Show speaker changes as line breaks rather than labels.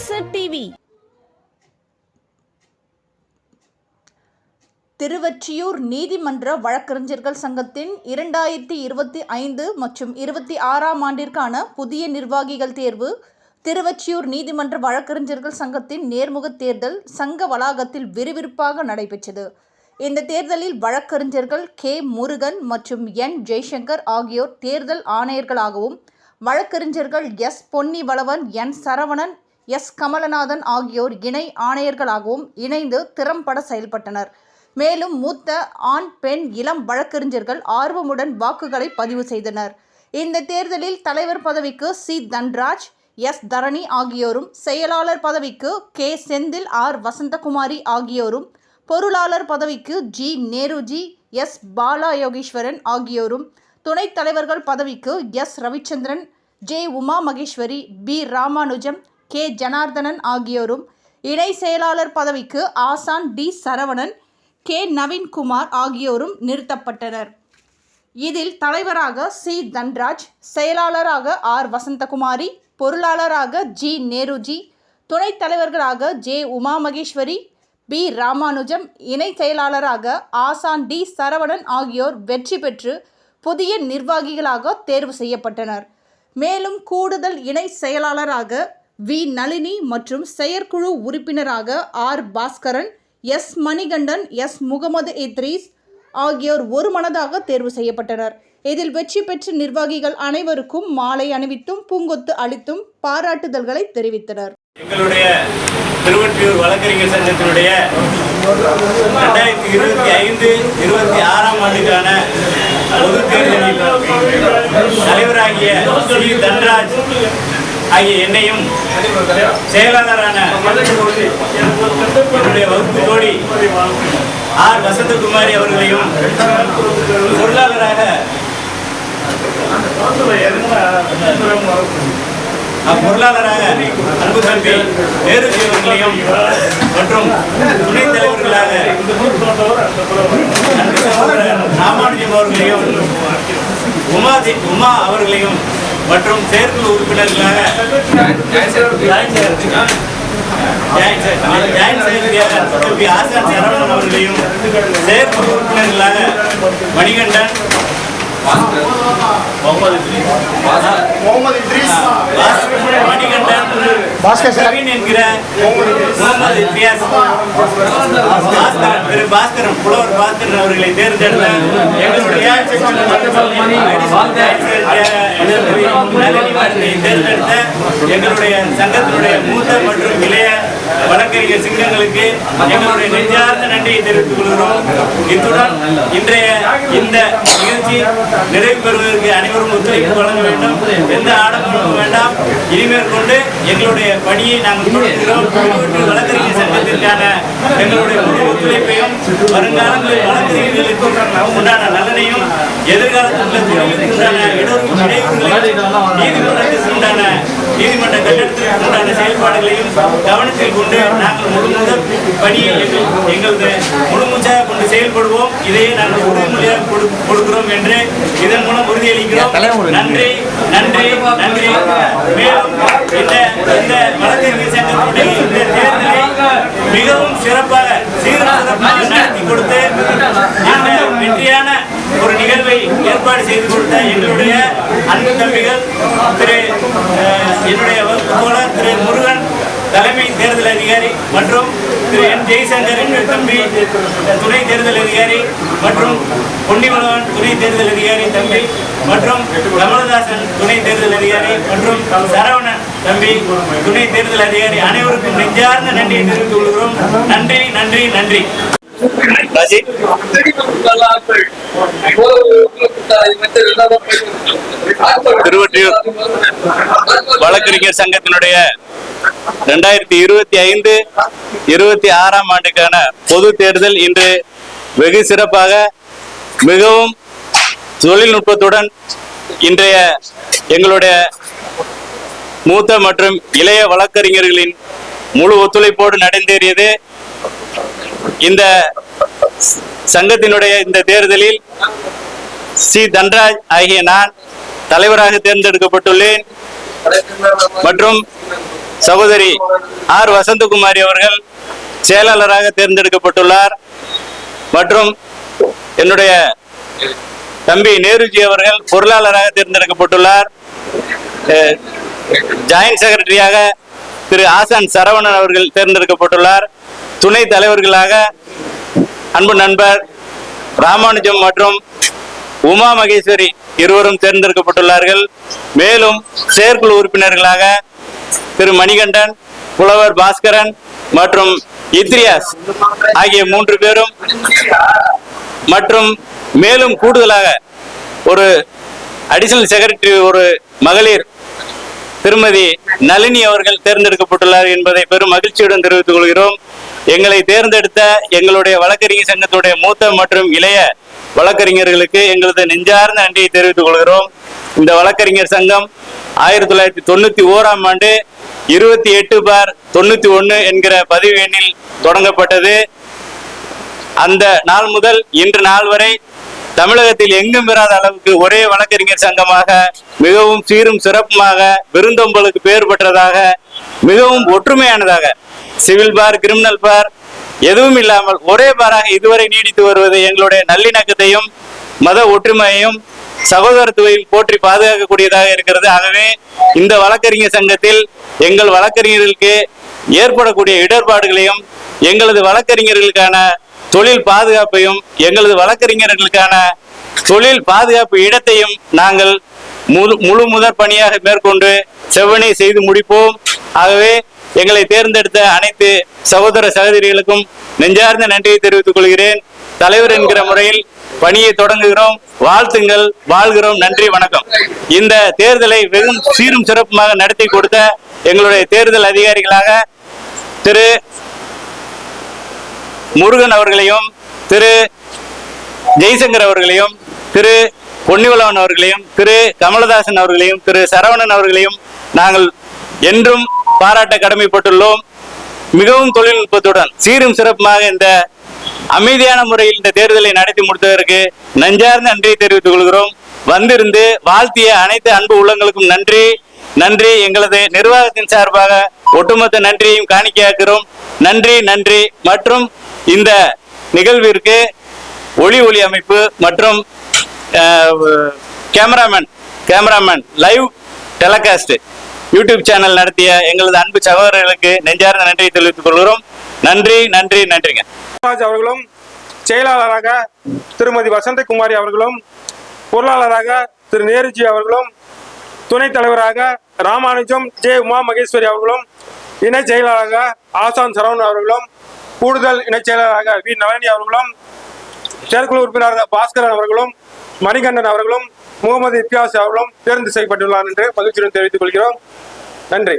அரசு டிவி திருவற்றியூர் நீதிமன்ற வழக்கறிஞர்கள் சங்கத்தின் இரண்டாயிரத்தி இருபத்தி ஐந்து மற்றும் இருபத்தி ஆறாம் ஆண்டிற்கான புதிய நிர்வாகிகள் தேர்வு திருவச்சியூர் நீதிமன்ற வழக்கறிஞர்கள் சங்கத்தின் நேர்முகத் தேர்தல் சங்க வளாகத்தில் விறுவிறுப்பாக நடைபெற்றது. இந்த தேர்தலில் வழக்கறிஞர்கள் கே. முருகன் மற்றும் என். ஜெய்சங்கர் ஆகியோர் தேர்தல் ஆணையர்களாகவும் வழக்கறிஞர்கள் S. Ponnivalavan N. Saravanan S. Kamalanathan ஆகியோர் இணை ஆணையர்களாகவும் இணைந்து திறம்பட செயல்பட்டனர். மேலும் மூத்த ஆண் பெண் இளம் வழக்கறிஞர்கள் ஆர்வமுடன் வாக்குகளை பதிவு செய்தனர். இந்த தேர்தலில் தலைவர் பதவிக்கு சி. தன்ராஜ் எஸ். தரணி ஆகியோரும் செயலாளர் பதவிக்கு கே. செந்தில் ஆர். வசந்தகுமாரி ஆகியோரும் பொருளாளர் பதவிக்கு ஜி. நேருஜி எஸ். பாலா யோகீஸ்வரன் ஆகியோரும் துணைத் தலைவர்கள் பதவிக்கு S. Ravichandran J. Uma Maheswari P. Ramanujam K. Janardhanan ஆகியோரும் இணை செயலாளர் பதவிக்கு ஆசான் டி. சரவணன் கே. நவீன்குமார் ஆகியோரும் நிறுத்தப்பட்டனர். இதில் தலைவராக சி. தன்ராஜ் செயலாளராக ஆர். வசந்தகுமாரி பொருளாளராக ஜி. நேருஜி துணைத் தலைவர்களாக ஜே. உமா மகேஸ்வரி பி. ராமானுஜம் இணை செயலாளராக ஆசான் டி. சரவணன் ஆகியோர் வெற்றி பெற்று புதிய நிர்வாகிகளாக தேர்வு செய்யப்பட்டனர். மேலும் கூடுதல் இணை செயலாளராக வி. நளினி மற்றும் செயற்குழு உறுப்பினராக R. Baskaran S. Manikandan S. Mohammed Idris ஆகியோர் ஒருமனதாக தேர்வு செய்யப்பட்டனர். இதில் வெற்றி பெற்ற நிர்வாகிகள் அனைவருக்கும் மாலை அணிவித்தும் பூங்கொத்து அளித்தும் பாராட்டுதல்களை தெரிவித்தனர்.
எங்களுடைய திருவொற்றியூர் வழக்கறிஞர் சங்கத்தினுடைய ரெண்டாயிரத்தி இருபத்தி ஐந்து இருபத்தி ஆறாம் ஆண்டுக்கான பொது தேர்தலில் தலைவராகிய ஸ்ரீ தன்ராஜ் ஆகிய என்னையும் செயலாளரான என்னுடைய வகுப்பு தோழி ஆர் வசந்தகுமாரி அவர்களையும் பொருளாளராக பொருளாளராக அன்பு தம்பி நேருஜி அவர்களையும் மற்றும் துணைத் தலைவர்களாக அன்பு சகோதரர் ராமானுஜம் அவர்களையும் உமா உமா அவர்களையும் மற்றும் செயற்குழு உறுப்பினர்களாக ஆசான் சரவணன் அவர்களையும் செயற்குழு உறுப்பினர்களாக மணிகண்டன்
முகமது
மணிகண்டன்
பாஸ்கர் சார்.
பிரவீன் என்கிற முகமது இத்தியாஸ் பாஸ்கரன் திரு பாஸ்கரன் புலவர் பாஸ்கரன் அவர்களை தேர்ந்தெடுத்த எங்களுடைய நளினி மேடத்தை தேர்ந்தெடுத்த எங்களுடைய சங்கத்தினுடைய மூத்த மற்றும் இளைய வழக்கறிஞர் சிங்கங்களுக்கு எங்களுடைய நெஞ்சார்ந்த நன்றியை தெரிவித்துக் கொள்கிறோம். இத்துடன் இன்றைய இந்த நிகழ்ச்சி நிறைவு பெறுவதற்கு அனைவரும் ஒத்துழைப்பு வழங்க வேண்டும். எந்த ஆடம்பரமும் வேண்டாம். இனிமேல் கொண்டு எங்களுடைய பணியை நாங்கள் தொடர்கிறோம். வழக்கறிஞர் சங்கத்திற்கான எங்களுடைய முழு ஒத்துழைப்பையும் வருங்காலங்களில் வழக்கறிஞர்களுக்கு உண்டான நலனையும் எதிர்காலத்தில் தொழிலுக்கு உண்டான இடஒதுக்கீடு நீதிமன்றத்திற்கு உண்டான நீதிமன்ற கட்டடத்திற்கு உண்டான செயல்பாடுகளையும் கவனத்தில் முதல் எங்கள் எங்களது முழுமூச்சாக கொண்டு செயல்படுவோம். இதையே நாங்கள் உறுதிமொழியாக கொடு- கொடுக்கிறோம் என்று இதன் மூலம் உறுதியளிக்கிறோம். நன்றி நன்றி நன்றி. மேலும் இந்த இந்த வழக்கறிஞர் சங்கத்தினுடைய இந்த தேர்தலை மிகவும் சிறப்பாக சிறப்பாக நடத்தி கொடுத்து இந்த வெற்றியான ஒரு நிகழ்வை ஏற்பாடு செய்து கொடுத்த எங்களுடைய அன்பு தம்பிகள் திரு என்னுடைய வகுப்பு தோழர் திரு முருகன் தலைமை தேர்தல் அதிகாரி மற்றும் திரு என் ஜெய்சங்கர் தம்பி துணை தேர்தல் அதிகாரி மற்றும் பொன்னிமலவன் துணை தேர்தல் அதிகாரி தம்பி மற்றும் கமலதாசன் துணை தேர்தல் அதிகாரி மற்றும் சரவணன் தம்பி துணை தேர்தல் அதிகாரி அனைவருக்கும் நெஞ்சார்ந்த நன்றியை தெரிவித்துக் கொள்கிறோம். நன்றி நன்றி நன்றி. திருவற்றியூர் வழக்கறிஞர் சங்கத்தினுடைய ரெண்டாயிரத்தி இருபத்தி ஐந்து இருபத்தி ஆறாம் ஆண்டுக்கான பொது தேர்தல் இன்று வெகு சிறப்பாக மிகவும் தொழில்நுட்பத்துடன் இன்றைய எங்களுடைய மூத்த மற்றும் இளைய வழக்கறிஞர்களின் முழு ஒத்துழைப்போடு நடந்தேறியது. இந்த சங்கத்தினுடைய இந்த தேர்தலில் சி. தன்ராஜ் ஆகிய நான் தலைவராக தேர்ந்தெடுக்கப்பட்டுள்ளேன். மற்றும் சகோதரி ஆர் வசந்தகுமாரி அவர்கள் செயலாளராக தேர்ந்தெடுக்கப்பட்டுள்ளார். மற்றும் என்னுடைய தம்பி நேருஜி அவர்கள் பொருளாளராக தேர்ந்தெடுக்கப்பட்டுள்ளார். ஜாயின்ட் செக்ரட்டரியாக திரு ஆசான் சரவணன் அவர்கள் தேர்ந்தெடுக்கப்பட்டுள்ளார். துணை தலைவர்களாக அன்பு நண்பர் ராமானுஜம் மற்றும் உமா மகேஸ்வரி இருவரும் தேர்ந்தெடுக்கப்பட்டுள்ளார்கள். மேலும் செயற்குழு உறுப்பினர்களாக திரு மணிகண்டன் புலவர் பாஸ்கரன் மற்றும் இத்ரியாஸ் ஆகிய மூன்று பேரும் மற்றும் மேலும் கூடுதலாக ஒரு அடிஷனல் செக்ரட்டரி ஒரு மகளிர் திருமதி நளினி அவர்கள் தேர்ந்தெடுக்கப்பட்டுள்ளார் என்பதை பெரும் மகிழ்ச்சியுடன் தெரிவித்துக் கொள்கிறோம். எங்களை தேர்ந்தெடுத்த எங்களுடைய வழக்கறிஞர் சங்கத்துடைய மூத்த மற்றும் இளைய வழக்கறிஞர்களுக்கு எங்களது நெஞ்சார்ந்த நன்றியை தெரிவித்துக் கொள்கிறோம். இந்த வழக்கறிஞர் சங்கம் ஆயிரத்தி தொள்ளாயிரத்தி தொண்ணூத்தி ஓராம் ஆண்டு இருபத்தி எட்டு பார் தொண்ணூத்தி ஒன்னு என்கிற பதிவு எண்ணில் தொடங்கப்பட்டது. அந்த நாள் முதல் இன்று நாள் வரை தமிழகத்தில் எங்கும் பெறாத அளவுக்கு ஒரே வழக்கறிஞர் சங்கமாக மிகவும் சீரும் சிறப்புமாக விருந்தொம்பலுக்கு பெயர் பெற்றதாக மிகவும் ஒற்றுமையானதாக சிவில் பார் கிரிமினல் பார் எதுவும் இல்லாமல் ஒரே பாராக இதுவரை நீடித்து வருவது எங்களுடைய நல்லிணக்கத்தையும் மத ஒற்றுமையையும் சகோதரத்துவையும் போற்றி பாதுகாக்கக்கூடியதாக இருக்கிறது. ஆகவே இந்த வழக்கறிஞர் சங்கத்தில் எங்கள் வழக்கறிஞர்களுக்கு ஏற்படக்கூடிய இடர்பாடுகளையும் எங்களது வழக்கறிஞர்களுக்கான தொழில் பாதுகாப்பையும் எங்களது வழக்கறிஞர்களுக்கான தொழில் பாதுகாப்பு இடத்தையும் நாங்கள் முழு முழு முதற் பணியாக மேற்கொண்டு செவ்வனை செய்து முடிப்போம். ஆகவே எங்களை தேர்ந்தெடுத்த அனைத்து சகோதர சகோதரிகளுக்கும் நெஞ்சார்ந்த நன்றியை தெரிவித்துக் கொள்கிறேன். தலைவர் என்கிற முறையில் பணியை தொடங்குகிறோம். வாழ்த்துங்கள். வாழ்கிறோம். நன்றி. வணக்கம். இந்த தேர்தலை வெறும் சீரும் சிறப்புமாக நடத்தி கொடுத்த எங்களுடைய தேர்தல் அதிகாரிகளாக திரு முருகன் அவர்களையும் திரு ஜெய்சங்கர் அவர்களையும் திரு பொன்னிவளவன் அவர்களையும் திரு கமலதாசன் அவர்களையும் திரு சரவணன் அவர்களையும் நாங்கள் என்றும் பாராட்ட கடமைப்பட்டுள்ளோம். மிகவும் தொழில்நுட்பத்துடன் சீரும் சிறப்புமாக இந்த அமைதியான முறையில் இந்த தேர்தலை நடத்தி முடித்ததற்கு நஞ்சார்ந்த நன்றியை தெரிவித்துக் கொள்கிறோம். வந்திருந்து வாழ்த்திய அனைத்து அன்பு உள்ளங்களுக்கும் நன்றி. நன்றி. எங்களது நிர்வாகத்தின் சார்பாக ஒட்டுமொத்த நன்றியையும் காணிக்கையாக்கிறோம் நன்றி நன்றி. மற்றும் இந்த நிகழ்விற்கு ஒளி ஒளி அமைப்பு மற்றும் cameraman cameraman live telecast YouTube channel நடத்திய எங்களது அன்பு சகோதரர்களுக்கு நெஞ்சார்ந்த நன்றியை தெரிவித்துக் கொள்கிறோம். நன்றி நன்றி நன்றிங்க.
ராஜ் அவர்களும் செயலாளராக திருமதி வசந்தகுமாரி அவர்களும் பொருளாளராக திரு நேருஜி அவர்களும் துணைத் தலைவராக ராமானுஜம் ஜே உமா மகேஸ்வரி அவர்களும் இணைச் செயலாளராக ஆசான் சரவணன் அவர்களும் கூடுதல் இணைச் செயலாளராக வி நளனி அவர்களும் செயற்குழு உறுப்பினராக பாஸ்கரன் அவர்களும் மணிகண்டன் அவர்களும் முகமது இத்தியாஸ் அவர்களும் தேர்ந்து செய்யப்பட்டுள்ளார் என்று மகிழ்ச்சியுடன் தெரிவித்துக் கொள்கிறோம். நன்றி.